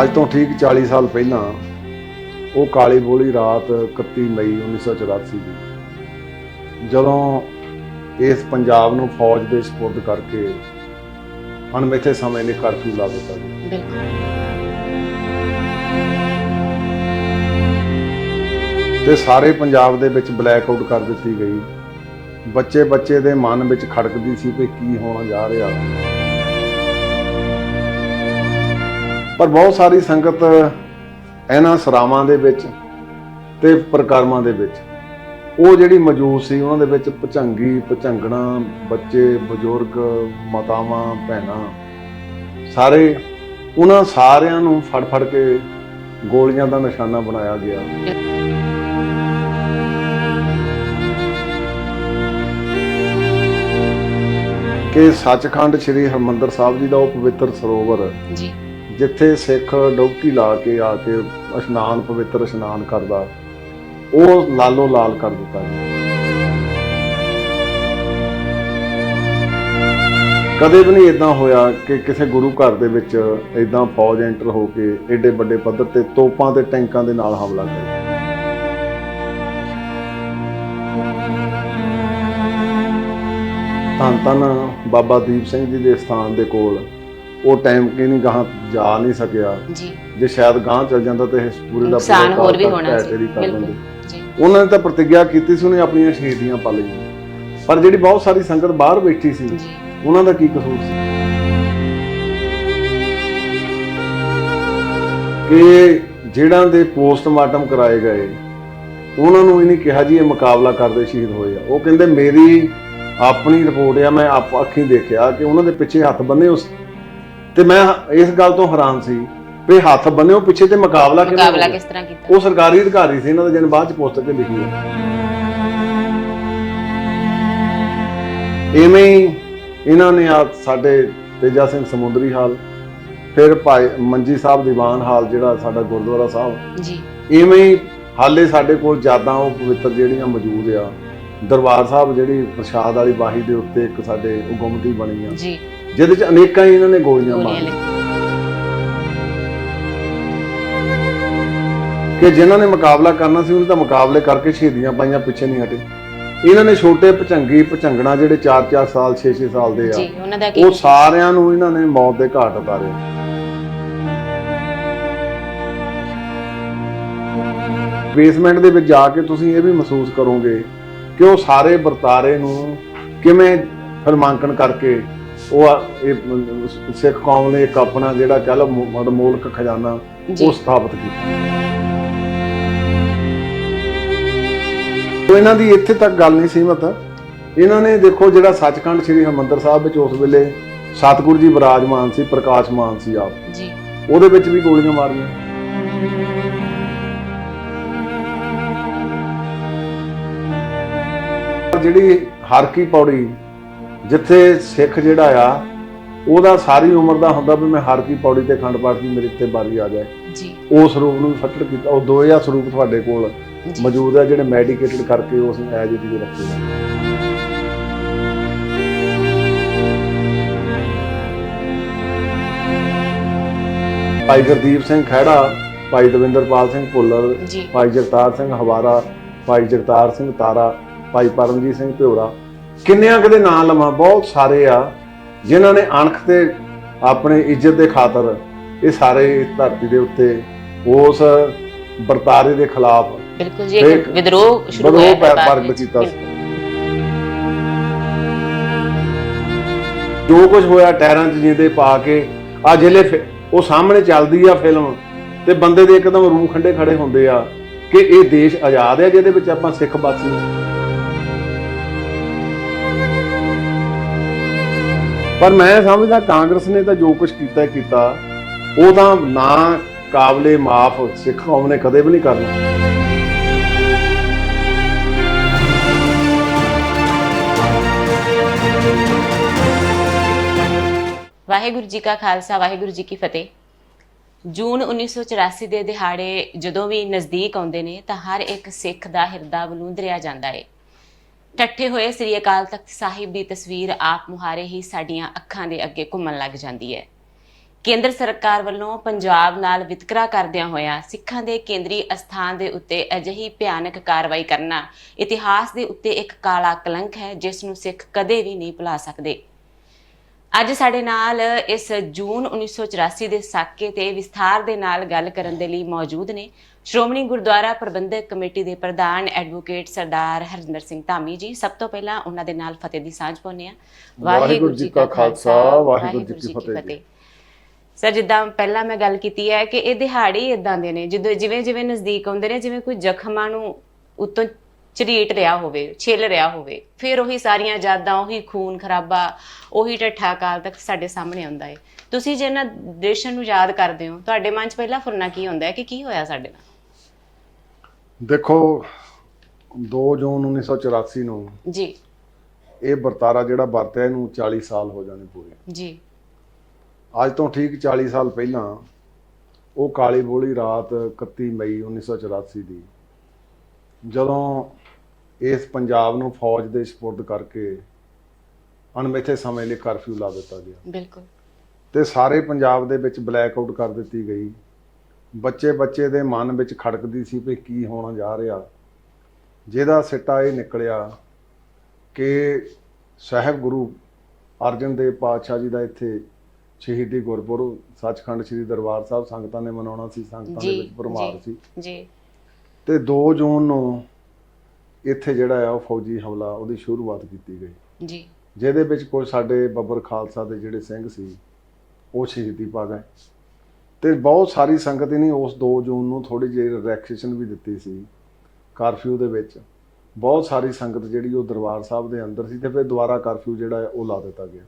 ਅੱਜ ਤੋਂ ਠੀਕ 40 ਸਾਲ ਪਹਿਲਾਂ ਉਹ ਕਾਲੀ ਬੋਲੀ ਰਾਤ 31 ਮਈ 1984 ਦੀ। ਜਦੋਂ ਇਸ ਪੰਜਾਬ ਨੂੰ ਫੌਜ ਦੇ ਸਪੁਰਦ ਕਰਕੇ ਅਣਮਿੱਥੇ ਸਮੇਂ ਨੇ ਕਰਫਿਊ ਲਾ ਦਿੱਤਾ। ਗਿਆ ਬਿਲਕੁਲ। ਤੇ ਸਾਰੇ ਪੰਜਾਬ ਦੇ ਵਿੱਚ ਬਲੈਕ ਆਊਟ ਕਰ ਦਿੱਤੀ ਗਈ। ਬੱਚੇ ਬੱਚੇ ਦੇ ਮਨ ਵਿੱਚ ਖੜਕਦੀ ਸੀ ਕਿ ਕੀ ਹੋਣਾ ਜਾ ਰਿਹਾ। ਪਰ ਬਹੁਤ ਸਾਰੀ ਸੰਗਤ ਇਹਨਾਂ ਸਰਾਵਾਂ ਦੇ ਵਿੱਚ ਤੇ ਪ੍ਰਕਰਮਾਂ ਦੇ ਵਿੱਚ, ਉਹ ਜਿਹੜੀ ਮੌਜੂਦ ਸੀ, ਉਹਨਾਂ ਦੇ ਵਿੱਚ ਭਚੰਗੀ, ਭਚੰਗਣਾ, ਬੱਚੇ, ਬਜ਼ੁਰਗ, ਮਾਤਾਵਾਂ, ਭੈਣਾਂ, ਸਾਰੇ ਉਹਨਾਂ ਸਾਰਿਆਂ ਨੂੰ ਫੜ ਫੜ ਕੇ ਗੋਲੀਆਂ ਦਾ ਨਿਸ਼ਾਨਾ ਬਣਾਇਆ ਗਿਆ। ਕਿ ਸੱਚਖੰਡ ਸ੍ਰੀ ਹਰਮੰਦਰ ਸਾਹਿਬ ਜੀ ਦਾ ਉਹ ਪਵਿੱਤਰ ਸਰੋਵਰ ਜੀ। ਜਿੱਥੇ ਸਿੱਖ ਡੁਬਕੀ ਲਾ ਕੇ ਆ ਕੇ ਇਸ਼ਨਾਨ ਪਵਿੱਤਰ ਇਸ਼ਨਾਨ ਕਰਦਾ ਉਹ ਲਾਲੋ ਲਾਲ ਕਰ ਦਿੱਤਾ ਗਿਆ ਕਦੇ ਵੀ ਨਹੀਂ ਇਦਾਂ ਹੋਇਆ ਕਿ ਕਿਸੇ ਗੁਰੂ ਘਰ ਦੇ ਵਿੱਚ ਇਦਾਂ ਫੌਜ ਐਂਟਰ ਹੋ ਕੇ ਏਡੇ ਵੱਡੇ ਪੱਧਰ ਤੇ ਤੋਪਾਂ ਤੇ ਟੈਂਕਾਂ ਦੇ ਨਾਲ ਹਮਲਾ ਕਰੇ ਧੰਨ ਧੰਨ ਬਾਬਾ ਦੀਪ ਸਿੰਘ ਜੀ ਦੇ ਸਥਾਨ ਦੇ ਕੋਲ ਉਹ ਟਾਈਮ ਕਿ ਨਹੀਂ ਗਾਹਾਂ ਜਾ ਨਹੀਂ ਸਕਿਆ। ਜੀ। ਜੇ ਸ਼ਾਇਦ ਗਾਂ ਚੱਲ ਜਾਂਦਾ ਤੇ ਇਸ ਪੂਰੇ ਦਾ ਨੁਕਸਾਨ ਹੋਰ ਵੀ ਹੋਣਾ ਸੀ। ਬਿਲਕੁਲ। ਜੀ। ਉਹਨਾਂ ਨੇ ਤਾਂ ਪ੍ਰਤੀਗਿਆ ਕੀਤੀ ਸੀ ਉਹਨੇ ਆਪਣੀਆਂ ਸ਼ਹੀਦੀਆਂ ਪਾ ਲਈਆਂ। ਪਰ ਜਿਹੜੀ ਬਹੁਤ ਸਾਰੀ ਸੰਗਤ ਬਾਹਰ ਬੈਠੀ ਸੀ ਉਹਨਾਂ ਦਾ ਕੀ ਕਸੂਰ ਸੀ? ਕਿ ਜਿਹੜਾਂ ਦੇ ਪੋਸਟਮਾਰਟਮ ਕਰਾਏ ਗਏ ਉਹਨਾਂ ਨੂੰ ਇਹ ਨਹੀਂ ਕਿਹਾ ਜੀ ਇਹ ਮੁਕਾਬਲਾ ਕਰਦੇ ਸ਼ਹੀਦ ਹੋਏ ਆ। ਉਹ ਕਹਿੰਦੇ ਮੇਰੀ ਆਪਣੀ ਰਿਪੋਰਟ ਆ ਮੈਂ ਆਪ ਅੱਖੀਂ ਦੇਖਿਆ ਕਿ ਉਹਨਾਂ ਦੇ ਪਿੱਛੇ ਹੱਥ ਬੰਨੇ ਉਸ ਤੇ ਮੈਂ ਇਸ ਗੱਲ ਤੋਂ ਹੈਰਾਨ ਸੀ ਵੀ ਹੱਥ ਬੰਨੇ ਉਹ ਪਿੱਛੇ ਤੇ ਮੁਕਾਬਲਾ ਕਿਵੇਂ ਮੁਕਾਬਲਾ? ਕਿਸ ਤਰ੍ਹਾਂ ਕੀਤਾ? ਉਹ ਸਰਕਾਰੀ ਅਧਿਕਾਰੀ ਸੀ ਇਹਨਾਂ ਦਾ ਜਨ ਬਾਅਦ ਚ ਪੋਸਟਰ ਤੇ ਲਿਖੀ ਹੈ ਇਵੇਂ ਹੀ ਇਹਨਾਂ ਨੇ ਆ ਸਾਡੇ ਤੇਜਾ ਸਿੰਘ ਸਮੁੰਦਰੀ ਹਾਲ ਫਿਰ ਭਾਈ ਮੰਜੀ ਸਾਹਿਬ ਦੀਵਾਨ ਹਾਲ ਜਿਹੜਾ ਸਾਡਾ ਗੁਰਦੁਆਰਾ ਸਾਹਿਬ। ਜੀ। ਇਵੇਂ ਹੀ ਹਾਲੇ ਸਾਡੇ ਕੋਲ ਯਾਦਾਂ ਉਹ ਪਵਿੱਤਰ ਜਿਹੜੀਆਂ ਮੌਜੂਦ ਆ ਦਰਬਾਰ ਸਾਹਿਬ ਜਿਹੜੀ ਪ੍ਰਸ਼ਾਦ ਵਾਲੀ ਬਾਹੀ ਦੇ ਉੱਤੇ ਇੱਕ ਸਾਡੇ ਉਹ ਗੁੰਮਟੀ ਬਣੀ ਆ। ਜੀ। ਜਿਹਦੇ ਚ ਅਨੇਕਾਂ ਹੀ ਇਹਨਾਂ ਨੇ ਗੋਲੀਆਂ ਮਾਰੀਆਂ। ਕਿ ਜਿਨ੍ਹਾਂ ਨੇ ਮੁਕਾਬਲਾ ਕਰਨਾ ਸੀ ਉਹਨੇ ਤਾਂ ਮੁਕਾਬਲੇ ਕਰਕੇ ਸ਼ਹੀਦੀਆਂ ਪਾਈਆਂ ਪਿੱਛੇ ਨਹੀਂ ਹਟੇ। ਇਹਨਾਂ ਨੇ ਛੋਟੇ ਭਚੰਗੀ ਭਚੰਗਣਾ ਜਿਹੜੇ 4-4 ਸਾਲ 6-6 ਸਾਲ ਦੇ ਆ ਦਾ ਉਹ ਸਾਰਿਆਂ ਨੂੰ ਇਹਨਾਂ ਨੇ ਮੌਤ ਦੇ ਘਾਟ ਉਤਾਰਿਆ ਬੇਸਮੈਂਟ ਦੇ ਵਿੱਚ ਜਾ ਕੇ ਤੁਸੀਂ ਇਹ ਵੀ ਮਹਿਸੂਸ ਕਰੋਗੇ ਕਿ ਉਹ ਸਾਰੇ ਵਰਤਾਰੇ ਨੂੰ ਕਿਵੇਂ ਫਿਲਮਾਂਕਣ ਕਰਕੇ ਉਹ ਇਹ ਸਿੱਖ ਕੌਮ ਨੇ ਇੱਕ ਆਪਣਾ ਜਿਹੜਾ ਕਹਿ ਲਓ ਮੂਲਕ ਖਜ਼ਾਨਾ ਉਹ ਸਥਾਪਿਤ ਕੀਤਾ। ਉਹ ਇਹਨਾਂ ਦੀ ਇੱਥੇ ਤੱਕ ਗੱਲ ਨਹੀਂ ਸੀਮਤ। ਇਹਨਾਂ ਨੇ ਦੇਖੋ ਜਿਹੜਾ ਸੱਚਖੰਡ ਸ੍ਰੀ ਹਰਿਮੰਦਰ ਸਾਹਿਬ ਵਿੱਚ ਉਸ ਵੇਲੇ ਸਤਿਗੁਰੂ ਜੀ ਵਿਰਾਜਮਾਨ ਸੀ ਪ੍ਰਕਾਸ਼ਮਾਨ ਸੀ ਆਪ। ਜੀ। ਉਹਦੇ ਵਿੱਚ ਵੀ ਗੋਲੀਆਂ ਮਾਰੀਆਂ। ਜਿਹੜੀ ਹਰ ਕੀ ਪੌੜੀ ਜਿੱਥੇ ਸਿੱਖ ਜਿਹੜਾ ਆ ਉਹਦਾ ਸਾਰੀ ਉਮਰ ਦਾ ਹੁੰਦਾ ਵੀ ਮੈਂ ਹਰ ਕੀ ਪੌੜੀ ਤੇ ਖੰਡ ਪਾਠ ਦੀ ਮੇਰੇ ਤੇ ਬਾਰੀ ਆ ਜਾਏ। ਜੀ। ਉਸ ਸਰੂਪ ਨੂੰ ਫੱਟੜ ਕੀਤਾ ਉਹ 2000 ਸਰੂਪ ਤੁਹਾਡੇ ਕੋਲ ਮੌਜੂਦ ਹੈ ਜਿਹੜੇ ਮੈਡੀਕੇਟਡ ਕਰਕੇ ਉਸ ਐਜ ਦੀ ਰੱਖੇ ਨੇ। ਭਾਈ ਗੁਰਦੀਪ ਸਿੰਘ ਖਹਿੜਾ ਭਾਈ ਦਵਿੰਦਰਪਾਲ ਸਿੰਘ ਭੁੱਲਰ ਭਾਈ ਜਗਤਾਰ ਸਿੰਘ ਹਵਾਰਾ ਭਾਈ ਜਗਤਾਰ ਸਿੰਘ ਤਾਰਾ ਭਾਈ ਪਰਮਜੀਤ ਸਿੰਘ ਭਿਉਰਾ ਕਿੰਨਿਆਂ ਕਦੇ ਨਾਂ ਲਵਾਂ ਬਹੁਤ ਸਾਰੇ ਆ ਜਿਨ੍ਹਾਂ ਨੇ ਅਣਖ ਤੇ ਆਪਣੇ ਇੱਜ਼ਤ ਦੇ ਖਾਤਰ ਇਹ ਸਾਰੇ ਇਸ ਧਰਤੀ ਦੇ ਉੱਤੇ ਉਸ ਵਰਤਾਰੇ ਦੇ ਖਿਲਾਫ ਬਿਲਕੁਲ ਜੀ ਇੱਕ ਵਿਦਰੋਹ ਸ਼ੁਰੂ ਹੋਇਆ। ਕੀਤਾ ਸੀ। ਜੋ ਕੁਝ ਹੋਇਆ ਟਾਇਰਾਂ 'ਚ ਜਿੰਦੇ ਪਾ ਕੇ ਆ ਜਿਹੜੇ ਉਹ ਸਾਹਮਣੇ ਚੱਲਦੀ ਆ ਫਿਲਮ ਤੇ ਬੰਦੇ ਦੇ ਇੱਕਦਮ ਰੂਹ ਖੰਡੇ ਖੜੇ ਹੁੰਦੇ ਆ ਕਿ ਇਹ ਦੇਸ਼ ਆਜ਼ਾਦ ਹੈ ਜਿਹਦੇ ਵਿੱਚ ਆਪਾਂ ਸਿੱਖ ਬਾਸੀ ਪਰ ਮੈਂ ਸਮਝਦਾ ਕਾਂਗਰਸ ਨੇ ਤਾਂ ਜੋ ਕੁਝ ਕੀਤਾ ਕੀਤਾ। ਉਹ ਤਾਂ ਨਾ ਕਾਬਲੇ ਮਾਫ ਸਿੱਖ ਕੌਮ ਨੇ ਕਦੇ ਵੀ ਨਹੀਂ ਕਰਨਾ। ਵਾਹਿਗੁਰੂ ਜੀ ਕਾ ਖਾਲਸਾ, ਵਾਹਿਗੁਰੂ ਜੀ ਕੀ ਫਤਿਹ। ਜੂਨ 1984 ਦੇ ਦਿਹਾੜੇ ਜਦੋਂ ਵੀ ਨਜ਼ਦੀਕ ਆਉਂਦੇ ਨੇ, ਤਾਂ ਹਰ ਇੱਕ ਸਿੱਖ ਦਾ ਹਿਰਦਾ ਬਲੂੰਦਰਿਆ ਜਾਂਦਾ ਏ। ਠੱਠੇ ਹੋਏ ਸ੍ਰੀ ਅਕਾਲ ਤਖਤ ਸਾਹਿਬ ਦੀ ਤਸਵੀਰ ਆਪ ਮੁਹਾਰੇ ਹੀ ਸਾਡੀਆਂ ਅੱਖਾਂ ਦੇ ਅੱਗੇ ਘੁੰਮਣ ਲੱਗ ਜਾਂਦੀ ਹੈ। ਕੇਂਦਰ ਸਰਕਾਰ ਵੱਲੋਂ ਪੰਜਾਬ ਨਾਲ ਵਿਤਕਰਾ ਕਰਦਿਆਂ ਹੋਇਆ ਸਿੱਖਾਂ ਦੇ ਕੇਂਦਰੀ ਅਸਥਾਨ ਦੇ ਉੱਤੇ ਅਜਿਹੀ ਭਿਆਨਕ ਕਾਰਵਾਈ ਕਰਨਾ ਇਤਿਹਾਸ ਦੇ ਉੱਤੇ ਇੱਕ ਕਾਲਾ ਕਲੰਕ ਹੈ, ਜਿਸ ਨੂੰ ਸਿੱਖ ਕਦੇ ਵੀ ਨਹੀਂ ਭੁਲਾ ਸਕਦੇ। ਅੱਜ ਸਾਡੇ ਨਾਲ ਇਸ ਜੂਨ 1984 ਦੇ ਸਾਕੇ ਤੇ ਵਿਸਥਾਰ ਦੇ ਨਾਲ ਗੱਲ ਕਰਨ ਦੇ ਲਈ ਮੌਜੂਦ ਨੇ ਸ਼੍ਰੋਮਣੀ ਗੁਰਦੁਆਰਾ ਪ੍ਰਬੰਧਕ ਕਮੇਟੀ ਦੇ ਪ੍ਰਧਾਨ ਐਡਵੋਕੇਟ ਸਰਦਾਰ ਹਰਜਿੰਦਰ ਸਿੰਘ ਧਾਮੀ ਜੀ ਸਭ ਤੋਂ ਪਹਿਲਾਂ ਉਹਨਾਂ ਦੇ ਨਾਲ ਫਤਿਹ ਦੀ ਸਾਂਝ ਪਾਉਂਦੇ ਆ ਵਾਹਿਗੁਰੂ ਜੀ ਕਾ ਖਾਲਸਾ, ਵਾਹਿਗੁਰੂ ਜੀ ਕੀ ਫਤਿਹ। ਸਰ ਜਿੱਦਾਂ ਪਹਿਲਾਂ ਮੈਂ ਗੱਲ ਕੀਤੀ ਹੈ ਕਿ ਇਹ ਦਿਹਾੜੇ ਇਦਾਂ ਦੇ ਨੇ ਜਦੋਂ ਜਿਵੇਂ ਜਿਵੇਂ ਨਜ਼ਦੀਕ ਆਉਂਦੇ ਨੇ ਜਿਵੇਂ ਕੋਈ ਜ਼ਖਮਾਂ ਨੂੰ ਉਤੋਂ ਝਰੀਟ ਰਿਹਾ ਹੋਵੇ ਛਿੱਲ ਰਿਹਾ ਹੋਵੇ ਫਿਰ ਉਹੀ ਸਾਰੀਆਂ ਯਾਦਾਂ ਉਹੀ ਖੂਨ ਖਰਾਬਾ ਉਹੀ ਠੱਠਾ ਕਾਲ ਤੱਕ ਸਾਡੇ ਸਾਹਮਣੇ ਆਉਂਦਾ ਹੈ। ਤੁਸੀਂ ਜੇ ਇਹਨਾਂ ਦ੍ਰਿਸ਼ਾਂ ਨੂੰ ਯਾਦ ਕਰਦੇ ਹੋ ਤੁਹਾਡੇ ਮਨ 'ਚ ਪਹਿਲਾ ਫੁਰਨਾ ਕੀ ਹੁੰਦਾ ਹੈ ਕਿ ਕੀ ਹੋਇਆ ਸਾਡੇ ਨਾਲ? ਦੇਖੋ 2 ਜੂਨ 1984 ਨੂੰ ਜੀ। ਇਹ ਵਰਤਾਰਾ ਜਿਹੜਾ ਵਰਤਿਆ ਇਹਨੂੰ 40 ਸਾਲ ਹੋ ਜਾਣੇ ਪੂਰੇ। ਜੀ। ਅੱਜ ਤੋਂ ਠੀਕ 40 ਸਾਲ ਪਹਿਲਾਂ ਉਹ ਕਾਲੀ ਬੋਲੀ ਰਾਤ 31 ਮਈ 1984 ਦੀ ਜਦੋਂ ਇਸ ਪੰਜਾਬ ਨੂੰ ਫੌਜ ਦੇ ਸਪੁਰਦ ਕਰਕੇ ਅਣਮਿੱਥੇ ਸਮੇਂ ਲਈ ਕਰਫਿਊ ਲਾ ਦਿੱਤਾ ਗਿਆ। ਬਿਲਕੁਲ। ਤੇ ਸਾਰੇ ਪੰਜਾਬ ਦੇ ਵਿੱਚ ਬਲੈਕ ਆਊਟ ਕਰ ਦਿੱਤੀ ਗਈ। ਬੱਚੇ ਬੱਚੇ ਦੇ ਮਨ ਵਿੱਚ ਖੜਕਦੀ ਸੀ ਵੀ ਕੀ ਹੋਣਾ ਜਾ ਰਿਹਾ। ਜਿਹਦਾ ਸਿੱਟਾ ਇਹ ਨਿਕਲਿਆ ਕਿ ਸਾਹਿਬ ਗੁਰੂ ਅਰਜਨ ਦੇਵ ਪਾਤਸ਼ਾਹ ਜੀ ਦਾ ਇੱਥੇ ਸ਼ਹੀਦੀ ਗੁਰਪੁਰਬ ਸੱਚਖੰਡ ਸ੍ਰੀ ਦਰਬਾਰ ਸਾਹਿਬ ਸੰਗਤਾਂ ਨੇ ਮਨਾਉਣਾ ਸੀ ਸੰਗਤਾਂ ਦੇ ਵਿੱਚ ਭਰਮਾਰ ਜੀ। ਸੀ। ਜੀ। ਤੇ 2 ਜੂਨ ਨੂੰ ਇੱਥੇ ਜਿਹੜਾ ਆ ਉਹ ਫੌਜੀ ਹਮਲਾ ਉਹਦੀ ਸ਼ੁਰੂਆਤ ਕੀਤੀ ਗਈ। ਜੀ। ਜਿਹਦੇ ਵਿੱਚ ਕੋਈ ਸਾਡੇ ਬੱਬਰ ਖਾਲਸਾ ਦੇ ਜਿਹੜੇ ਸਿੰਘ ਸੀ ਉਹ ਸ਼ਹੀਦੀ ਪਾ ਗਏ ਤੇ ਬਹੁਤ ਸਾਰੀ ਸੰਗਤ ਨੇ ਉਸ 2 ਜੂਨ ਨੂੰ ਥੋੜੀ ਜਿਹੀ ਰਿਲੈਕਸੇਸ਼ਨ ਵੀ ਦਿੱਤੀ ਸੀ ਕਰਫਿਊ ਦੇ ਵਿੱਚ। ਬਹੁਤ ਸਾਰੀ ਸੰਗਤ ਜਿਹੜੀ ਉਹ ਦਰਬਾਰ ਸਾਹਿਬ ਦੇ ਅੰਦਰ ਸੀ ਤੇ ਫਿਰ ਦੁਬਾਰਾ ਕਰਫਿਊ ਜਿਹੜਾ ਉਹ ਲਾ ਦਿੱਤਾ ਗਿਆ।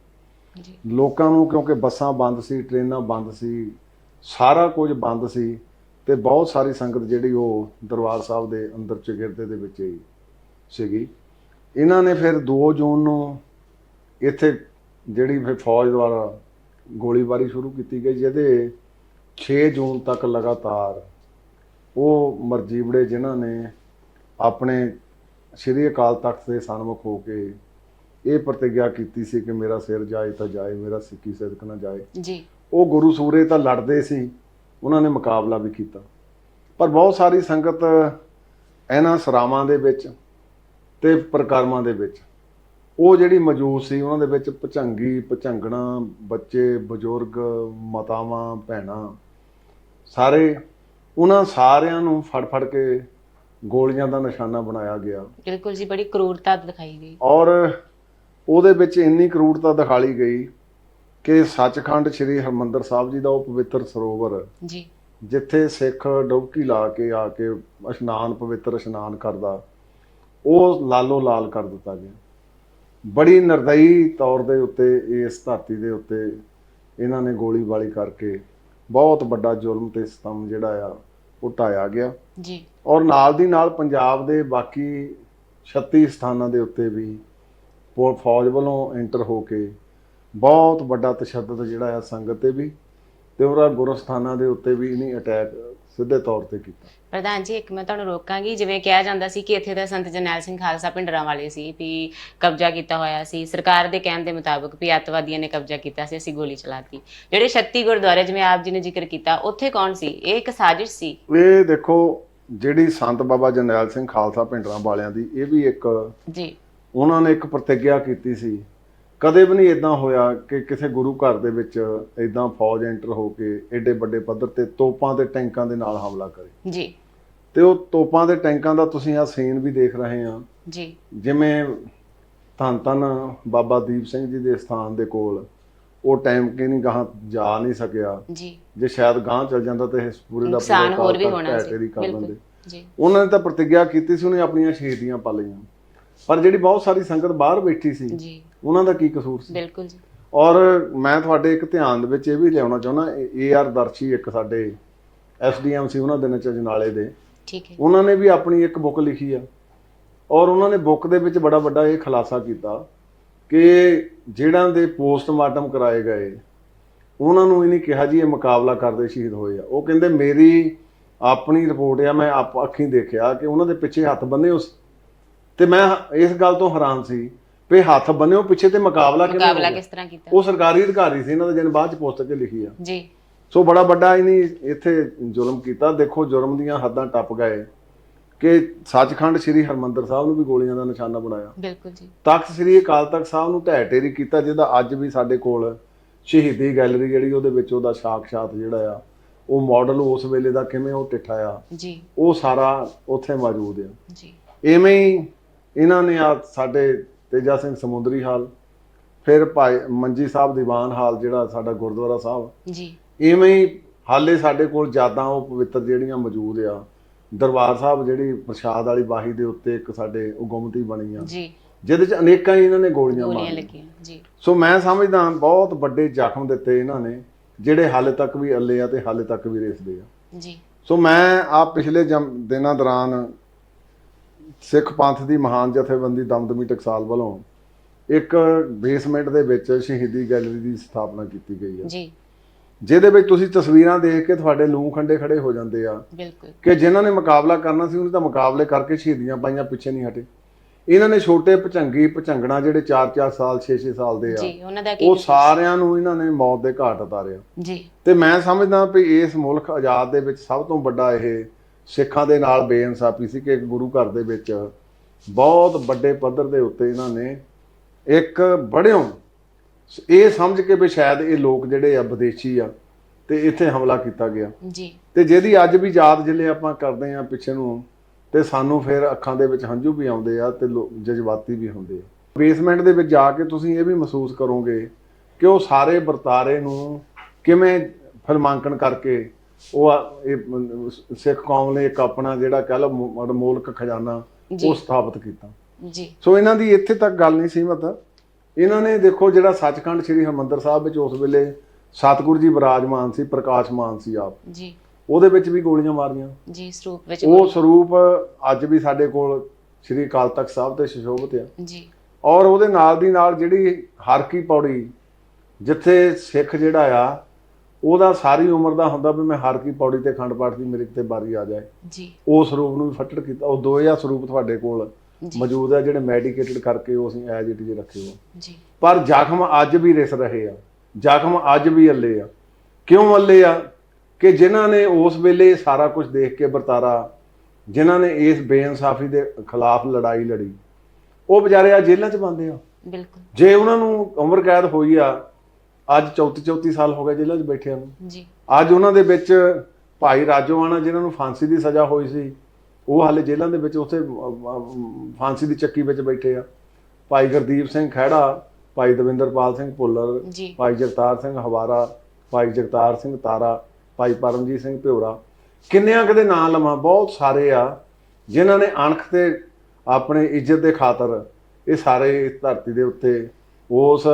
ਜੀ। ਲੋਕਾਂ ਨੂੰ ਕਿਉਂਕਿ ਬੱਸਾਂ ਬੰਦ ਸੀ ਟ੍ਰੇਨਾਂ ਬੰਦ ਸੀ ਸਾਰਾ ਕੁਝ ਬੰਦ ਸੀ ਤੇ ਬਹੁਤ ਸਾਰੀ ਸੰਗਤ ਜਿਹੜੀ ਉਹ ਦਰਬਾਰ ਸਾਹਿਬ ਦੇ ਅੰਦਰ ਚਗਿਰਦੇ ਦੇ ਵਿੱਚ ਹੀ ਸੀਗੀ। ਇਹਨਾਂ ਨੇ ਫਿਰ 2 ਜੂਨ ਨੂੰ ਇੱਥੇ ਜਿਹੜੀ ਫਿਰ ਫੌਜ ਦੁਆਰਾ ਗੋਲੀਬਾਰੀ ਸ਼ੁਰੂ ਕੀਤੀ ਗਈ ਜਿਹਦੇ 6 ਜੂਨ ਤੱਕ ਲਗਾਤਾਰ ਉਹ ਮਰਜੀਵੜੇ ਜਿਨ੍ਹਾਂ ਨੇ ਆਪਣੇ ਸ਼੍ਰੀ ਅਕਾਲ ਤਖਤ ਦੇ ਸਨਮੁਖ ਹੋ ਕੇ ਇਹ ਪ੍ਰਤੀਗਿਆ ਕੀਤੀ ਸੀ ਕਿ ਮੇਰਾ ਸਿਰ ਜਾਏ ਤਾਂ ਜਾਏ ਮੇਰਾ ਸਿੱਕੀ ਸਿਦਕ ਨਾ ਜਾਏ। ਜੀ। ਉਹ ਗੁਰੂ ਸੂਰੇ ਤਾਂ ਲੜਦੇ ਸੀ ਉਹਨਾਂ ਨੇ ਮੁਕਾਬਲਾ ਵੀ ਕੀਤਾ। ਪਰ ਬਹੁਤ ਸਾਰੀ ਸੰਗਤ ਇਹਨਾਂ ਸਰਾਵਾਂ ਦੇ ਵਿੱਚ ਤੇ ਪ੍ਰਕਰਮਾਂ ਦੇ ਵਿੱਚ ਉਹ ਜਿਹੜੀ ਮੌਜੂਦ ਸੀ ਉਹਨਾਂ ਦੇ ਵਿੱਚ ਭਚੰਗੀ ਭਚੰਗਣਾ ਬੱਚੇ ਬਜ਼ੁਰਗ ਮਾਤਾਵਾਂ ਭੈਣਾਂ ਸਾਰੇ ਉਹਨਾਂ ਸਾਰਿਆਂ ਨੂੰ ਫੜ ਫੜ ਕੇ ਗੋਲੀਆਂ ਦਾ ਨਿਸ਼ਾਨਾ ਬਣਾਇਆ ਗਿਆ। ਬਿਲਕੁਲ ਜੀ ਬੜੀ ਕਰੂਰਤਾ ਦਿਖਾਈ ਗਈ। ਔਰ ਉਹਦੇ ਵਿੱਚ ਇੰਨੀ ਕਰੂਰਤਾ ਦਿਖਾਲੀ ਗਈ ਕਿ ਸੱਚਖੰਡ ਸ੍ਰੀ ਹਰਮੰਦਰ ਸਾਹਿਬ ਜੀ ਦਾ ਉਹ ਪਵਿੱਤਰ ਸਰੋਵਰ ਜੀ। ਜਿੱਥੇ ਸਿੱਖ ਡੁਬਕੀ ਲਾ ਕੇ ਆ ਕੇ ਇਸ਼ਨਾਨ ਪਵਿੱਤਰ ਇਸ਼ਨਾਨ ਕਰਦਾ ਉਹ ਲਾਲੋ ਲਾਲ ਕਰ ਦਿੱਤਾ ਗਿਆ। ਬੜੀ ਨਿਰਦਈ ਤੌਰ ਦੇ ਉੱਤੇ ਇਸ ਧਰਤੀ ਦੇ ਉੱਤੇ ਇਹਨਾਂ ਨੇ ਗੋਲੀਬਾਰੀ ਕਰਕੇ ਬਹੁਤ ਵੱਡਾ ਜੁਰਮ ਤੇ ਸਤਮ ਜਿਹੜਾ ਆ ਉਹ ਢਾਇਆ ਗਿਆ। ਜੀ। ਔਰ ਨਾਲ ਦੀ ਨਾਲ ਪੰਜਾਬ ਦੇ ਬਾਕੀ 36 ਸਥਾਨਾਂ ਦੇ ਉੱਤੇ ਵੀ ਫੌਜ ਵੱਲੋਂ ਐਂਟਰ ਹੋ ਕੇ ਬਹੁਤ ਵੱਡਾ ਤਸ਼ੱਦਦ ਜਿਹੜਾ ਆ ਸੰਗਤ ਤੇ ਵੀ ਤੇ ਉਹਦਾ ਗੁਰਸਥਾਨਾਂ ਦੇ ਉੱਤੇ ਵੀ ਇਹਨੇ ਅਟੈਕ ਸਿੱਧੇ ਤੌਰ ਤੇ ਕੀਤਾ। ਪ੍ਰਧਾਨ ਜੀ ਇੱਕ ਮੈਂ ਤੁਹਾਨੂੰ ਰੋਕਾਂਗੀ ਜਿਵੇਂ ਕਿਹਾ ਜਾਂਦਾ ਸੀ ਕਿ ਇੱਥੇ ਦਾ ਸੰਤ ਜਰਨੈਲ ਸਿੰਘ ਖਾਲਸਾ ਪਿੰਡਰਾਂ ਵਾਲੇ ਸੀ ਵੀ ਕਬਜ਼ਾ ਕੀਤਾ ਹੋਇਆ ਸੀ। ਸਰਕਾਰ ਦੇ ਕਹਿਣ ਦੇ ਮੁਤਾਬਕ ਵੀ ਅੱਤਵਾਦੀਆਂ ਨੇ ਕਬਜ਼ਾ ਕੀਤਾ ਸੀ ਅਸੀਂ ਗੋਲੀ ਚਲਾਤੀ। ਜਿਹੜੇ 36 ਗੁਰਦੁਆਰੇ ਜਿਵੇਂ ਆਪ ਜੀ ਨੇ ਜ਼ਿਕਰ ਕੀਤਾ ਉੱਥੇ ਕੌਣ ਸੀ? ਇਹ ਇੱਕ ਸਾਜ਼ਿਸ਼ ਸੀ। ਇਹ ਦੇਖੋ ਜਿਹੜੀ ਸੰਤ ਬਾਬਾ ਜਰਨੈਲ ਸਿੰਘ ਖਾਲਸਾ ਪਿੰਡਰਾਂ ਵਾਲਿਆਂ ਦੀ ਇਹ ਵੀ ਇੱਕ ਜੀ। ਉਹਨਾਂ ਨੇ ਇੱਕ ਪ੍ਰਤੀਗਿਆ ਕੀਤੀ ਸੀ। ਕਦੇ ਵੀ ਨਹੀਂ ਇਦਾਂ ਹੋਇਆ ਕਿ ਕਿਸੇ ਗੁਰੂ ਘਰ ਦੇ ਵਿੱਚ ਇਦਾਂ ਫੌਜ ਐਂਟਰ ਹੋ ਕੇ ਐਡੇ ਵੱਡੇ ਪੱਧਰ ਤੇ ਤੋਪਾਂ ਤੇ ਟੈਂਕਾਂ ਦੇ ਨਾਲ ਹਮਲਾ ਕਰੇ। ਜੀ। ਤੇ ਉਹ ਤੋਪਾਂ ਦੇ ਟੈਂਕਾਂ ਦਾ ਤੁਸੀਂ ਆ ਸੀਨ ਵੀ ਦੇਖ ਰਹੇ ਆ। ਜੀ। ਜਿਵੇਂ ਧੰਨ ਧੰਨ ਬਾਬਾ ਦੀਪ ਸਿੰਘ ਜੀ ਦੇ ਸਥਾਨ ਦੇ ਕੋਲ ਉਹ ਟਾਈਮ ਕਿ ਨਹੀਂ ਗਾਹਾਂ ਜਾ ਨਹੀਂ ਸਕਿਆ। ਜੀ। ਜੇ ਸ਼ਾਇਦ ਗਾਹਾਂ ਚਲ ਜਾਂਦਾ ਤੇ ਪੂਰੇ ਦਾ ਨੁਕਸਾਨ ਹੋਰ ਵੀ ਹੋਣਾ ਸੀ। ਬਿਲਕੁਲ। ਜੀ। ਉਹਨਾਂ ਨੇ ਤਾਂ ਪ੍ਰਤੀਗਿਆ ਕੀਤੀ ਸੀ ਉਹਨੇ ਆਪਣੀਆਂ ਸ਼ਹੀਦੀਆਂ ਪਾ ਲਈਆਂ ਪਰ ਜਿਹੜੀ ਬਹੁਤ ਸਾਰੀ ਸੰਗਤ ਬਾਹਰ ਬੈਠੀ ਸੀ ਜੀ। ਉਹਨਾਂ ਦਾ ਕੀ ਕਸੂਰ ਸੀ? ਬਿਲਕੁਲ ਜੀ। ਔਰ ਮੈਂ ਤੁਹਾਡੇ ਇੱਕ ਧਿਆਨ ਦੇ ਵਿੱਚ ਇਹ ਵੀ ਲਿਆਉਣਾ ਚਾਹੁੰਦਾ ਏ ਆਰ ਦਰਸ਼ੀ ਇੱਕ ਸਾਡੇ ਐਸਡੀਐਮ ਸੀ ਉਹਨਾਂ ਦਿਨਾਂ ਚ ਜਨਾਲੇ ਦੇ। ਠੀਕ ਹੈ। ਉਹਨਾਂ ਨੇ ਵੀ ਆਪਣੀ ਇੱਕ ਬੁੱਕ ਲਿਖੀ ਆ। ਔਰ ਉਹਨਾਂ ਨੇ ਬੁੱਕ ਦੇ ਵਿੱਚ ਬੜਾ ਵੱਡਾ ਇਹ ਖੁਲਾਸਾ ਕੀਤਾ ਕਿ ਜਿਹੜਾਂ ਦੇ ਪੋਸਟਮਾਰਟਮ ਕਰਾਏ ਗਏ ਉਹਨਾਂ ਨੂੰ ਇਹਨੇ ਕਿਹਾ ਜੀ ਇਹ ਮੁਕਾਬਲਾ ਕਰਦੇ ਸ਼ਹੀਦ ਹੋਏ ਆ। ਉਹ ਕਹਿੰਦੇ ਮੇਰੀ ਆਪਣੀ ਰਿਪੋਰਟ ਆ ਮੈਂ ਆਪ ਅੱਖੀਂ ਦੇਖਿਆ ਕਿ ਉਹਨਾਂ ਦੇ ਪਿੱਛੇ ਹੱਥ ਬੰਨੇ ਉਸ ਤੇ ਮੈਂ ਇਸ ਗੱਲ ਤੋਂ ਹੈਰਾਨ ਸੀ ਵੀ ਹੱਥ ਬੰਨਿਓ ਪਿੱਛੇ ਤੇ ਮੁਕਾਬਲਾ ਕਿਵੇਂ ਮੁਕਾਬਲਾ? ਕਿਸ ਤਰ੍ਹਾਂ ਕੀਤਾ? ਉਹ ਸਰਕਾਰੀ ਅਧਿਕਾਰੀ ਸੀ ਇਹਨਾਂ ਦਾ ਜਿਹਨੇ ਬਾਅਦ ਚ ਪੁਸਤਕ 'ਚ ਲਿਖੀ ਆ। ਜੀ। ਸੋ ਬੜਾ ਵੱਡਾ ਇਹਨੇ ਇੱਥੇ ਜ਼ੁਲਮ ਕੀਤਾ। ਦੇਖੋ ਜ਼ੁਲਮ ਦੀਆਂ ਹੱਦਾਂ ਟੱਪ ਗਏ। ਕਿ ਸੱਚਖੰਡ ਸ੍ਰੀ ਹਰਮੰਦਰ ਸਾਹਿਬ ਨੂੰ ਵੀ ਗੋਲੀਆਂ ਦਾ ਨਿਸ਼ਾਨਾ ਬਣਾਇਆ। ਬਿਲਕੁਲ ਜੀ। ਤਖਤ ਸ੍ਰੀ ਅਕਾਲ ਤਖਤ ਸਾਹਿਬ ਨੂੰ ਢਹਿ ਢੇਰੀ ਕੀਤਾ ਜਿਹਦਾ ਅੱਜ ਵੀ ਸਾਡੇ ਕੋਲ ਸ਼ਹੀਦੀ ਗੈਲਰੀ ਜਿਹੜੀ ਉਹਦੇ ਵਿੱਚ ਉਹਦਾ ਸਾਖਸ਼ਾਤ ਜਿਹੜਾ ਆ ਉਹ ਮਾਡਲ ਉਸ ਵੇਲੇ ਦਾ ਕਿਵੇਂ ਉਹ ਟਿੱਠਾ ਆ ਜੀ। ਉਹ ਸਾਰਾ ਉੱਥੇ ਮੌਜੂਦ ਆ। ਜੀ। ਐਵੇਂ ਹੀ ਇਹਨਾਂ ਨੇ ਆ ਸਾਡੇ ਤੇਜਾ ਸਿੰਘ ਸਮੁੰਦਰੀ ਹਾਲ ਫਿਰ ਭਾਈ ਮੰਜੀ ਸਾਹਿਬ ਦੀਵਾਨ ਹਾਲ ਜਿਹੜਾ ਸਾਡਾ ਗੁਰਦੁਆਰਾ ਸਾਹਿਬ। ਜੀ। ਇਵੇਂ ਹੀ ਹਾਲੇ ਸਾਡੇ ਕੋਲ ਯਾਦਾਂ ਉਹ ਪਵਿੱਤਰ ਜਿਹੜੀਆਂ ਮੌਜੂਦ ਆ। ਦਰਬਾਰ ਸਾਹਿਬ ਜਿਹੜੀ ਪ੍ਰਸ਼ਾਦ ਵਾਲੀ ਬਾਹੀ ਦੇ ਉੱਤੇ ਇੱਕ ਸਾਡੇ ਉਹ ਗੁੰਮਟੀ ਬਣੀ ਆ। ਜੀ। ਜਿਹਦੇ ਚ ਅਨੇਕਾਂ ਹੀ ਇਹਨਾਂ ਨੇ ਗੋਲੀਆਂ ਮਾਰੀਆਂ। ਜੀ। ਸੋ ਮੈਂ ਸਮਝਦਾ ਬਹੁਤ ਵੱਡੇ ਜ਼ਖਮ ਦਿੱਤੇ ਇਹਨਾਂ ਨੇ ਜਿਹੜੇ ਹਾਲੇ ਤੱਕ ਵੀ ਅੱਲੇ ਆ ਤੇ ਹਾਲੇ ਤੱਕ ਵੀ ਰੇਸਦੇ ਆ। ਜੀ। ਸੋ ਮੈਂ ਆ ਪਿਛਲੇ ਦਿਨਾਂ ਦੌਰਾਨ ਸਿੱਖ ਪੰਥ ਦੀ ਮਹਾਨ ਜਥੇਬੰਦੀ ਦਮਦਮੀ ਟਕਸਾਲ ਵੱਲੋਂ ਇੱਕ ਬੇਸਮੈਂਟ ਦੇ ਵਿੱਚ ਸ਼ਹੀਦੀ ਗੈਲਰੀ ਦੀ ਸਥਾਪਨਾ ਕੀਤੀ ਗਈ ਹੈ। ਜੀ। ਜਿਹਦੇ ਵਿੱਚ ਤੁਸੀਂ ਤਸਵੀਰਾਂ ਦੇਖ ਕੇ ਤੁਹਾਡੇ ਲੂੰ ਖੰਡੇ ਖੜੇ ਹੋ ਜਾਂਦੇ ਆ। ਬਿਲਕੁਲ। ਕਿ ਜਿਨ੍ਹਾਂ ਨੇ ਮੁਕਾਬਲਾ ਕਰਨਾ ਸੀ ਉਹਨੇ ਤਾਂ ਮੁਕਾਬਲੇ ਕਰਕੇ ਸ਼ਹੀਦੀਆਂ ਪਾਈਆਂ ਪਿੱਛੇ ਨਹੀਂ ਹਟੇ। ਇਹਨਾਂ ਨੇ ਛੋਟੇ ਭਚੰਗੀ ਭਚੰਗਣਾ ਜਿਹੜੇ 4-4 ਸਾਲ 6-6 ਸਾਲ ਦੇ ਆ ਜੀ ਉਹਨਾਂ ਦਾ ਕੀ ਉਹ ਸਾਰਿਆਂ ਨੂੰ ਇਹਨਾਂ ਨੇ ਮੌਤ ਦੇ ਘਾਟ ਉਤਾਰਿਆ। ਜੀ। ਤੇ ਮੈਂ ਸਮਝਦਾ ਵੀ ਇਸ ਮੁਲਕ ਆਜ਼ਾਦ ਦੇ ਵਿੱਚ ਸਭ ਤੋਂ ਵੱਡਾ ਇਹ ਸਿੱਖਾਂ ਦੇ ਨਾਲ ਬੇਇਨਸਾਫੀ ਸੀ ਕਿ ਗੁਰੂ ਘਰ ਦੇ ਵਿੱਚ ਬਹੁਤ ਵੱਡੇ ਪੱਧਰ ਦੇ ਉੱਤੇ ਇਹਨਾਂ ਨੇ ਇੱਕ ਬੜਿਓ ਇਹ ਸਮਝ ਕੇ ਵੀ ਸ਼ਾਇਦ ਇਹ ਲੋਕ ਜਿਹੜੇ ਆ ਵਿਦੇਸ਼ੀ ਆ ਤੇ ਇੱਥੇ ਹਮਲਾ ਕੀਤਾ ਗਿਆ। ਜੀ। ਤੇ ਜਿਹਦੀ ਅੱਜ ਵੀ ਯਾਦ ਜਿਲੇ ਆਪਾਂ ਕਰਦੇ ਆ ਪਿੱਛੇ ਨੂੰ ਤੇ ਸਾਨੂੰ ਫਿਰ ਅੱਖਾਂ ਦੇ ਵਿੱਚ ਹੰਝੂ ਵੀ ਆਉਂਦੇ ਆ ਤੇ ਜਜ਼ਬਾਤੀ ਵੀ ਹੁੰਦੇ ਆ। ਬੇਸਮੈਂਟ ਦੇ ਵਿੱਚ ਜਾ ਕੇ ਤੁਸੀਂ ਇਹ ਵੀ ਮਹਿਸੂਸ ਕਰੋਗੇ ਕਿ ਉਹ ਸਾਰੇ ਵਰਤਾਰੇ ਨੂੰ ਕਿਵੇਂ ਫਿਲਮਾਂਕਣ ਕਰਕੇ ਉਹ ਇਹ ਸਿੱਖ ਕੌਮ ਨੇ ਇੱਕ ਆਪਣਾ ਜਿਹੜਾ ਕਹਿ ਲਓ ਮੌਲਿਕ ਖਜ਼ਾਨਾ। ਉਹ ਸਥਾਪਿਤ ਕੀਤਾ। ਜੀ। ਸੋ ਇਹਨਾਂ ਦੀ ਇੱਥੇ ਤੱਕ ਗੱਲ ਨਹੀਂ ਸੀਮਤ। ਇਹਨਾਂ ਨੇ ਦੇਖੋ ਜਿਹੜਾ ਸੱਚਖੰਡ ਸ੍ਰੀ ਹਰਿਮੰਦਰ ਸਾਹਿਬ ਵਿੱਚ ਉਸ ਵੇਲੇ ਸਤਿਗੁਰੂ ਜੀ ਵਿਰਾਜਮਾਨ ਸੀ ਪ੍ਰਕਾਸ਼ਮਾਨ ਸੀ ਆਪ। ਜੀ। ਉਹਦੇ ਵਿੱਚ ਵੀ ਗੋਲੀਆਂ ਮਾਰੀਆਂ। ਜੀ ਸਰੂਪ ਵਿੱਚ ਉਹ ਸਰੂਪ ਅੱਜ ਵੀ ਸਾਡੇ ਕੋਲ ਸ੍ਰੀ ਅਕਾਲ ਤਖਤ ਸਾਹਿਬ ਤੇ ਸੁਸ਼ੋਭਿਤ ਆ। ਜੀ। ਔਰ ਉਹਦੇ ਨਾਲ ਦੀ ਨਾਲ ਜਿਹੜੀ ਹਰ ਕੀ ਪੌੜੀ ਜਿੱਥੇ ਸਿੱਖ ਜਿਹੜਾ ਆ ਉਹਦਾ ਸਾਰੀ ਉਮਰ ਦਾ ਹੁੰਦਾ ਵੀ ਮੈਂ ਹਰ ਕੀ ਪੌੜੀ ਤੇ ਖੰਡ ਪਾਠ ਦੀ ਮੇਰੇ ਕਿਤੇ ਬਾਰੀ ਆ ਜਾਏ। ਜੀ। ਉਹ ਸਰੂਪ ਨੂੰ ਵੀ ਫੱਟੜ ਕੀਤਾ। ਉਹ 2000 ਸਰੂਪ ਤੁਹਾਡੇ ਕੋਲ ਮੌਜੂਦ ਆ ਜਿਹੜੇ ਮੈਡੀਕੇਟਡ ਕਰਕੇ ਉਹ ਅਸੀਂ ਐਜ ਇਟ ਇਜ਼ ਰੱਖੇ ਹੋ ਜੀ। ਪਰ ਜ਼ਖਮ ਅੱਜ ਵੀ ਰਿਸ ਰਹੇ ਆ। ਜ਼ਖਮ ਅੱਜ ਵੀ ਅੱਲੇ ਆ। ਕਿਉਂ ਅੱਲੇ ਆ? ਕਿ ਜਿਨ੍ਹਾਂ ਨੇ ਉਸ ਵੇਲੇ ਸਾਰਾ ਕੁਝ ਦੇਖ ਕੇ ਵਰਤਾਰਾ ਜਿਨ੍ਹਾਂ ਨੇ ਇਸ ਬੇਇਨਸਾਫੀ ਦੇ ਖਿਲਾਫ ਲੜਾਈ ਲੜੀ ਉਹ ਵਿਚਾਰੇ ਆ ਜੇਲ੍ਹਾਂ 'ਚ ਬੰਦੇ ਆ। ਬਿਲਕੁਲ। ਜੇ ਉਹਨਾਂ ਨੂੰ ਉਮਰ ਕੈਦ ਹੋਈ ਆ ਅੱਜ 34 34 ਸਾਲ ਹੋ ਗਏ ਜੇਲ੍ਹਾਂ 'ਚ ਬੈਠਿਆਂ ਨੂੰ। ਜੀ। ਅੱਜ ਉਹਨਾਂ ਦੇ ਵਿੱਚ ਭਾਈ ਰਾਜੋਆਣਾ ਜਿਨ੍ਹਾਂ ਨੂੰ ਫਾਂਸੀ ਦੀ ਸਜ਼ਾ ਹੋਈ ਸੀ ਉਹ ਹਾਲੇ ਜੇਲ੍ਹਾਂ ਦੇ ਵਿੱਚ ਉੱਥੇ ਫਾਂਸੀ ਦੀ ਚੱਕੀ ਵਿੱਚ ਬੈਠੇ ਆ। ਭਾਈ ਗੁਰਦੀਪ ਸਿੰਘ ਖਹਿੜਾ ਭਾਈ ਦਵਿੰਦਰਪਾਲ ਸਿੰਘ ਭੁੱਲਰ ਭਾਈ ਜਗਤਾਰ ਸਿੰਘ ਹਵਾਰਾ ਭਾਈ ਜਗਤਾਰ ਸਿੰਘ ਤਾਰਾ ਭਾਈ ਪਰਮਜੀਤ ਸਿੰਘ ਭਿਉਰਾ ਕਿੰਨਿਆਂ ਕਦੇ ਨਾਂ ਲਵਾਂ ਬਹੁਤ ਸਾਰੇ ਆ ਜਿਨ੍ਹਾਂ ਨੇ ਅਣਖ ਤੇ ਆਪਣੇ ਇੱਜ਼ਤ ਦੇ ਖਾਤਰ ਇਹ ਸਾਰੇ ਧਰਤੀ ਦੇ ਉੱਤੇ ਉਸ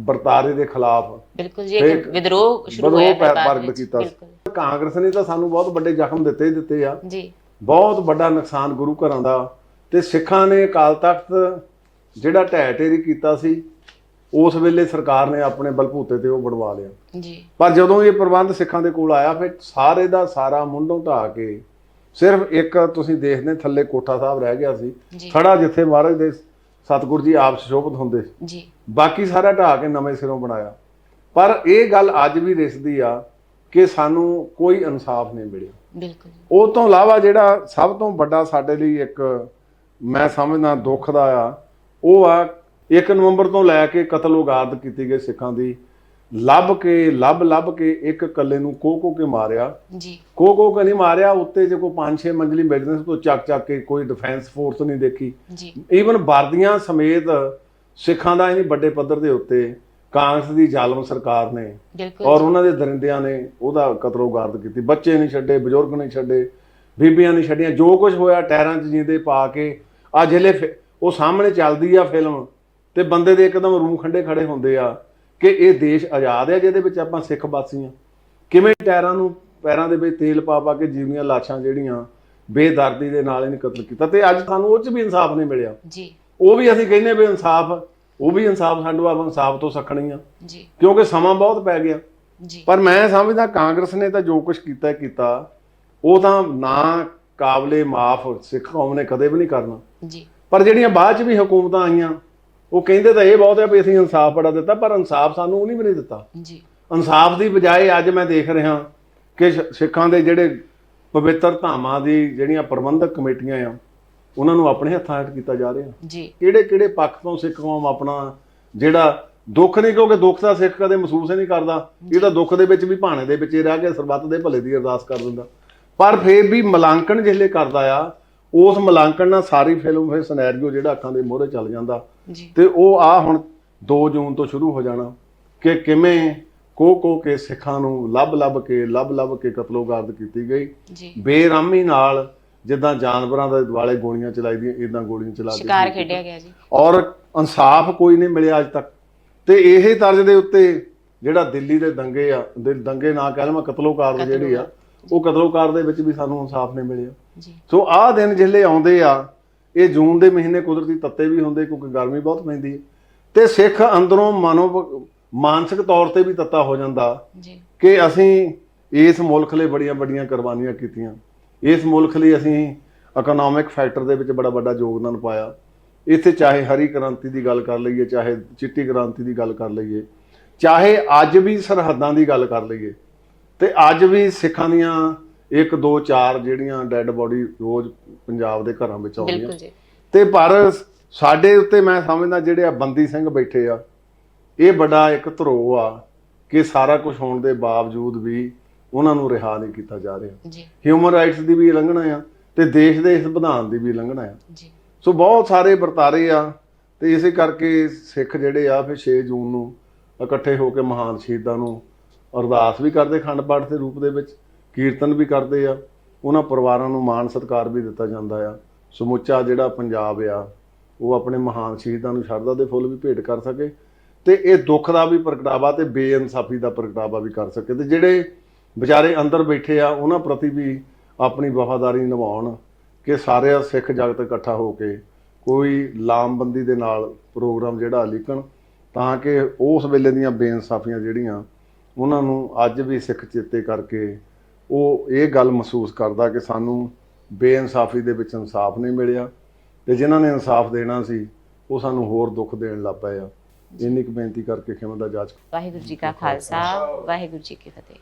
ਵਰਤਾਰੇ ਦੇ ਖਿਲਾਫ। ਬਿਲਕੁਲ ਜੀ ਇੱਕ ਫਿਰ ਵਿਦਰੋਹ ਸ਼ੁਰੂ ਵਿਦਰੋਹ ਹੋਇਆ ਪੈ- ਬਾਅਦ ਪ੍ਰਗਟ ਵਿੱਚ। ਕੀਤਾ। ਸੀ। ਬਿਲਕੁਲ। ਕਾਂਗਰਸ ਨੇ ਤਾਂ ਸਾਨੂੰ ਬਹੁਤ ਵੱਡੇ ਜ਼ਖਮ ਦਿੱਤੇ ਹੀ ਦਿੱਤੇ ਆ। ਜੀ। ਬਹੁਤ ਵੱਡਾ ਨੁਕਸਾਨ ਗੁਰੂ ਘਰਾਂ ਦਾ। ਤੇ ਸਿੱਖਾਂ ਨੇ ਅਕਾਲ ਤਖਤ ਜਿਹੜਾ ਢਹਿ ਢੇਰੀ ਕੀਤਾ ਸੀ ਉਸ ਵੇਲੇ ਸਰਕਾਰ ਨੇ ਆਪਣੇ ਬਲਭੂਤੇ ਤੇ ਉਹ ਬਣਵਾ ਲਿਆ। ਜੀ। ਪਰ ਜਦੋਂ ਇਹ ਪ੍ਰਬੰਧ ਸਿੱਖਾਂ ਦੇ ਕੋਲ ਆਇਆ ਫਿਰ ਸਾਰੇ ਦਾ ਸਾਰਾ ਮੁੰਡੋਂ ਢਾ ਕੇ ਸਿਰਫ ਇੱਕ ਤੁਸੀਂ ਦੇਖਦੇ ਥੱਲੇ ਕੋਠਾ ਸਾਹਿਬ ਰਹਿ ਗਿਆ ਸੀ। ਜੀ। ਖੜਾ ਜਿੱਥੇ ਮਹਾਰਾਜ ਦੇ ਸਤਿਗੁਰੂ ਜੀ ਆਪ ਸੁਸ਼ੋਭਿਤ ਹੁੰਦੇ ਸੀ। ਜੀ। ਬਾਕੀ ਸਾਰਾ ਢਾ ਕੇ ਨਵੇਂ ਸਿਰੋਂ ਬਣਾਇਆ। ਪਰ ਇਹ ਗੱਲ ਅੱਜ ਵੀ ਰਿਸਦੀ ਆ ਕਿ ਸਾਨੂੰ ਕੋਈ ਇਨਸਾਫ ਨਹੀਂ ਮਿਲਿਆ। ਬਿਲਕੁਲ ਉਹ ਤੋਂ ਇਲਾਵਾ ਜਿਹੜਾ ਸਭ ਤੋਂ ਵੱਡਾ ਸਾਡੇ ਲਈ ਇੱਕ ਮੈਂ ਸਮਝਦਾ ਦੁੱਖ ਦਾ ਆ ਉਹ ਆ 1 ਨਵੰਬਰ ਤੋਂ ਲੈ ਕੇ ਕਤਲ ਉਗਾਰਦ ਕੀਤੀ ਗਈ ਸਿੱਖਾਂ ਦੀ। ਲੱਭ ਕੇ ਲੱਭ ਲੱਭ ਕੇ ਇੱਕ ਕੱਲੇ ਨੂੰ ਕੋਹ ਕੋਹ ਕੇ ਮਾਰਿਆ। ਜੀ। ਕੋਹ ਕੋਹ ਕੇ ਨਹੀਂ ਮਾਰਿਆ ਉੱਤੇ ਜੇ ਕੋਈ 5-6 ਮੰਜ਼ਲੀ ਬਿਲਡਿੰਗ ਤੋਂ ਚੱਕ ਚੱਕ ਕੇ ਕੋਈ ਡਿਫੈਂਸ ਫੋਰਸ ਨਹੀਂ ਦੇਖੀ। ਜੀ। ਈਵਨ ਵਰਦੀਆਂ ਸਮੇਤ ਸਿੱਖਾਂ ਦਾ ਇਹਨੀ ਵੱਡੇ ਪੱਧਰ ਦੇ ਉੱਤੇ ਕਾਂਗਰਸ ਦੀ ਜ਼ਾਲਮ ਸਰਕਾਰ ਨੇ ਔਰ ਉਹਨਾਂ ਦੇ ਦਰਿੰਦਿਆਂ ਨੇ ਉਹਦਾ ਕਤਲੋਗਾਰਦ ਕੀਤੀ। ਬੱਚੇ ਨਹੀਂ ਛੱਡੇ ਬਜ਼ੁਰਗ ਨਹੀਂ ਛੱਡੇ ਬੀਬੀਆਂ ਨਹੀਂ ਛੱਡੀਆਂ। ਜੋ ਕੁਝ ਹੋਇਆ ਟਾਇਰਾਂ 'ਚ ਜਿੰਦੇ ਪਾ ਕੇ ਆ ਜਿਹੜੇ ਉਹ ਸਾਹਮਣੇ ਚੱਲਦੀ ਆ ਫਿਲਮ ਤੇ ਬੰਦੇ ਦੇ ਇੱਕਦਮ ਰੂਹ ਖੰਡੇ ਖੜੇ ਹੁੰਦੇ ਆ। ਕਿ ਇਹ ਦੇਸ਼ ਆਜ਼ਾਦ ਹੈ ਜਿਹਦੇ ਵਿੱਚ ਆਪਾਂ ਸਿੱਖ ਵਾਸੀ ਆ ਕਿਵੇਂ ਟਾਇਰਾਂ ਨੂੰ ਪੈਰਾਂ ਦੇ ਵਿੱਚ ਤੇਲ ਪਾ ਪਾ ਕੇ ਜੀਵੀਆਂ ਲਾਸ਼ਾਂ ਜਿਹੜੀਆਂ ਬੇਦਰਦੀ ਦੇ ਨਾਲ ਇਹਨੇ ਕਤਲ ਕੀਤਾ। ਤੇ ਅੱਜ ਸਾਨੂੰ ਉਹ 'ਚ ਵੀ ਇਨਸਾਫ ਨਹੀਂ ਮਿਲਿਆ। ਜੀ। ਉਹ ਵੀ ਅਸੀਂ ਕਹਿੰਦੇ ਵੀ ਇਨਸਾਫ ਉਹ ਵੀ ਇਨਸਾਫ ਸਾਨੂੰ ਆ ਇਨਸਾਫ ਤੋਂ ਸਖਣੀ ਆ। ਜੀ। ਕਿਉਂਕਿ ਸਮਾਂ ਬਹੁਤ ਪੈ ਗਿਆ। ਜੀ। ਪਰ ਮੈਂ ਸਮਝਦਾ ਕਾਂਗਰਸ ਨੇ ਤਾਂ ਜੋ ਕੁਝ ਕੀਤਾ ਕੀਤਾ। ਉਹ ਤਾਂ ਨਾ ਕਾਬਲੇ ਮਾਫ ਸਿੱਖ ਕੌਮ ਨੇ ਕਦੇ ਵੀ ਨਹੀਂ ਕਰਨਾ। ਜੀ। ਪਰ ਜਿਹੜੀਆਂ ਬਾਅਦ ਚ ਵੀ ਹਕੂਮਤਾਂ ਆਈਆਂ ਉਹ ਕਹਿੰਦੇ ਤਾਂ ਇਹ ਬਹੁਤ ਹੈ ਵੀ ਅਸੀਂ ਇਨਸਾਫ ਬੜਾ ਦਿੱਤਾ ਪਰ ਇਨਸਾਫ ਸਾਨੂੰ ਉਹਨੇ ਵੀ ਨਹੀਂ ਦਿੱਤਾ। ਜੀ। ਇਨਸਾਫ ਦੀ ਬਜਾਏ ਅੱਜ ਮੈਂ ਦੇਖ ਰਿਹਾ ਕਿ ਸਿੱਖਾਂ ਦੇ ਜਿਹੜੇ ਪਵਿੱਤਰ ਧਾਮਾਂ ਦੀ ਜਿਹੜੀਆਂ ਪ੍ਰਬੰਧਕ ਕਮੇਟੀਆਂ ਆ ਉਹਨਾਂ ਨੂੰ ਆਪਣੇ ਹੱਥਾਂ ਹੇਠ ਕੀਤਾ ਜਾ ਰਿਹਾ। ਜੀ। ਕਿਹੜੇ ਕਿਹੜੇ ਪੱਖ ਤੋਂ ਸਿੱਖ ਕੌਮ ਆਪਣਾ ਜਿਹੜਾ ਦੁੱਖ ਨਹੀਂ ਕਿਉਂਕਿ ਦੁੱਖ ਤਾਂ ਸਿੱਖ ਕਦੇ ਮਹਿਸੂਸ ਹੀ ਨਹੀਂ ਕਰਦਾ। ਇਹ ਤਾਂ ਦੁੱਖ ਦੇ ਵਿੱਚ ਵੀ ਭਾਣੇ ਦੇ ਵਿੱਚ ਹੀ ਰਹਿ ਕੇ ਸਰਬੱਤ ਦੇ ਭਲੇ ਦੀ ਅਰਦਾਸ ਕਰ ਦਿੰਦਾ। ਪਰ ਫੇਰ ਵੀ ਮਲਾਂਕਣ ਜਿਹੜੇ ਕਰਦਾ ਆ ਉਸ ਮਲਾਂਕਣ ਨਾਲ ਸਾਰੀ ਫਿਲਮ ਫਿਰ ਸਿਨੈਰੀਓ ਜਿਹੜਾ ਅੱਖਾਂ ਦੇ ਮੋਹਰੇ ਚੱਲ ਜਾਂਦਾ। ਜੀ। ਤੇ ਉਹ ਆ ਹੁਣ 2 ਜੂਨ ਤੋਂ ਸ਼ੁਰੂ ਹੋ ਜਾਣਾ ਕਿ ਕਿਵੇਂ ਕੋ ਕੋ ਕੇ ਸਿੱਖਾਂ ਨੂੰ ਲੱਭ ਲੱਭ ਕੇ ਲੱਭ ਲੱਭ ਕੇ ਕਤਲੋਗਾਰਦ ਕੀਤੀ ਗਈ। ਜੀ। ਬੇਰਾਮੀ ਨਾਲ ਜਿੱਦਾਂ ਜਾਨਵਰਾਂ ਦੇ ਦੁਆਲੇ ਗੋਲੀਆਂ ਚਲਾਈਦੀਆਂ ਇਦਾਂ ਗੋਲੀਆਂ ਚਲਾ ਕੇ ਸ਼ਿਕਾਰ ਖੇਡਿਆ ਗਿਆ ਜੀ। ਔਰ ਇਨਸਾਫ ਕੋਈ ਨਹੀਂ ਮਿਲਿਆ ਅੱਜ ਤੱਕ। ਤੇ ਇਹ ਤਰਜ਼ ਦੇ ਉੱਤੇ ਜਿਹੜਾ ਦਿੱਲੀ ਦੇ ਦੰਗੇ ਆ ਦੰਗੇ ਨਾ ਕਹਿ ਲਵਾਂ ਕਤਲੋਕਾਰ ਜਿਹੜੀ ਆ ਉਹ ਕਤਲੋਕਾਰ ਦੇ ਵਿੱਚ ਵੀ ਸਾਨੂੰ ਇਨਸਾਫ ਨਹੀਂ ਮਿਲਿਆ। ਜੀ। ਸੋ ਆਹ ਦਿਨ ਜਿਹੜੇ ਆਉਂਦੇ ਆ ਇਹ ਜੂਨ ਦੇ ਮਹੀਨੇ ਕੁਦਰਤੀ ਤੱਤੇ ਵੀ ਹੁੰਦੇ ਕਿਉਂਕਿ ਗਰਮੀ ਬਹੁਤ ਪੈਂਦੀ ਹੈ। ਤੇ ਸਿੱਖ ਅੰਦਰੋਂ ਮਨੋ ਮਾਨਸਿਕ ਤੌਰ ਤੇ ਵੀ ਤੱਤਾ ਹੋ ਜਾਂਦਾ ਜੀ। ਕਿ ਅਸੀਂ ਇਸ ਮੁਲਕ ਲਈ ਬੜੀਆਂ ਵੱਡੀਆਂ ਕੁਰਬਾਨੀਆਂ ਕੀਤੀਆਂ। ਇਸ ਮੁਲਕ ਲਈ ਅਸੀਂ ਇਕਨੋਮਿਕ ਫੈਕਟਰ ਦੇ ਵਿੱਚ ਬੜਾ ਵੱਡਾ ਯੋਗਦਾਨ ਪਾਇਆ। ਇੱਥੇ ਚਾਹੇ ਹਰੀ ਕ੍ਰਾਂਤੀ ਦੀ ਗੱਲ ਕਰ ਲਈਏ ਚਾਹੇ ਚਿੱਟੀ ਕ੍ਰਾਂਤੀ ਦੀ ਗੱਲ ਕਰ ਲਈਏ ਚਾਹੇ ਅੱਜ ਵੀ ਸਰਹੱਦਾਂ ਦੀ ਗੱਲ ਕਰ ਲਈਏ ਤੇ ਅੱਜ ਵੀ ਸਿੱਖਾਂ ਦੀਆਂ 1 2 4 ਜਿਹੜੀਆਂ ਡੈੱਡ ਬੋਡੀ ਰੋਜ਼ ਪੰਜਾਬ ਦੇ ਘਰਾਂ ਵਿੱਚ ਆਉਂਦੀਆਂ। ਬਿਲਕੁਲ ਜੀ। ਤੇ ਪਰ ਸਾਡੇ ਉੱਤੇ ਮੈਂ ਸਮਝਦਾ ਜਿਹੜੇ ਆ ਬੰਦੀ ਸਿੰਘ ਬੈਠੇ ਆ ਇਹ ਵੱਡਾ ਇੱਕ ਧਰੋ ਆ ਕਿ ਸਾਰਾ ਕੁਝ ਹੋਣ ਦੇ ਬਾਵਜੂਦ ਵੀ ਉਹਨਾਂ ਨੂੰ ਰਿਹਾ ਨਹੀਂ ਕੀਤਾ ਜਾ ਰਿਹਾ। ਜੀ। ਹਿਊਮਨ ਰਾਈਟਸ ਦੀ ਵੀ ਉਲੰਘਣਾ ਆ ਤੇ ਦੇਸ਼ ਦੇ ਇਸ ਵਿਧਾਨ ਦੀ ਵੀ ਉਲੰਘਣਾ ਆ। ਜੀ। ਸੋ ਬਹੁਤ ਸਾਰੇ ਵਰਤਾਰੇ ਆ ਤੇ ਇਸੇ ਕਰਕੇ ਸਿੱਖ ਜਿਹੜੇ ਆ ਫਿਰ 6 ਜੂਨ ਨੂੰ ਇਕੱਠੇ ਹੋ ਕੇ ਮਹਾਨ ਸ਼ਹੀਦਾਂ ਨੂੰ ਅਰਦਾਸ ਵੀ ਕਰਦੇ ਖੰਡ ਪਾਠ ਦੇ ਰੂਪ ਦੇ ਵਿੱਚ। ਕੀਰਤਨ ਵੀ ਕਰਦੇ ਆ, ਉਹਨਾਂ ਪਰਿਵਾਰਾਂ ਨੂੰ ਮਾਣ ਸਤਿਕਾਰ ਵੀ ਦਿੱਤਾ ਜਾਂਦਾ ਆ। ਸਮੁੱਚਾ ਜਿਹੜਾ ਪੰਜਾਬ ਆ, ਉਹ ਆਪਣੇ ਮਹਾਨ ਸ਼ਹੀਦਾਂ ਨੂੰ ਸ਼ਰਧਾ ਦੇ ਫੁੱਲ ਵੀ ਭੇਟ ਕਰ ਸਕੇ ਤੇ ਇਹ ਦੁੱਖ ਦਾ ਵੀ ਪ੍ਰਗਟਾਵਾ ਤੇ ਬੇਇਨਸਾਫੀ ਦਾ ਪ੍ਰਗਟਾਵਾ ਵੀ ਕਰ ਸਕੇ ਤੇ ਜਿਹੜੇ ਵਿਚਾਰੇ ਅੰਦਰ ਬੈਠੇ ਆ, ਉਹਨਾਂ ਪ੍ਰਤੀ ਵੀ ਆਪਣੀ ਵਫਾਦਾਰੀ ਨਿਭਾਉਣ ਕਿ ਸਾਰੇ ਸਿੱਖ ਜਗਤ ਇਕੱਠਾ ਹੋ ਕੇ ਕੋਈ ਲਾਮਬੰਦੀ ਦੇ ਨਾਲ ਪ੍ਰੋਗਰਾਮ ਜਿਹੜਾ ਲਿਖਣ ਤਾਂ ਕਿ ਉਸ ਵੇਲੇ ਦੀਆਂ ਬੇਇਨਸਾਫੀਆਂ ਜਿਹੜੀਆਂ, ਉਹਨਾਂ ਨੂੰ ਅੱਜ ਵੀ ਸਿੱਖ ਚੇਤੇ ਕਰਕੇ ਉਹ ਇਹ ਗੱਲ ਮਹਿਸੂਸ ਕਰਦਾ ਕਿ ਸਾਨੂੰ ਬੇਇਨਸਾਫੀ ਦੇ ਵਿੱਚ ਇਨਸਾਫ ਨਹੀਂ ਮਿਲਿਆ ਤੇ ਜਿਨ੍ਹਾਂ ਨੇ ਇਨਸਾਫ ਦੇਣਾ ਸੀ, ਉਹ ਸਾਨੂੰ ਹੋਰ ਦੁੱਖ ਦੇਣ ਲੱਗ ਪਏ ਆ। ਇੰਨੀ ਕੁ ਬੇਨਤੀ ਕਰਕੇ ਖਿਮਾ ਦਾ ਜਾਚ ਵਾਹਿਗੁਰੂ ਜੀ ਕਾ ਖਾਲਸਾ, ਵਾਹਿਗੁਰੂ ਜੀ ਕੀ ਫਤਿਹ।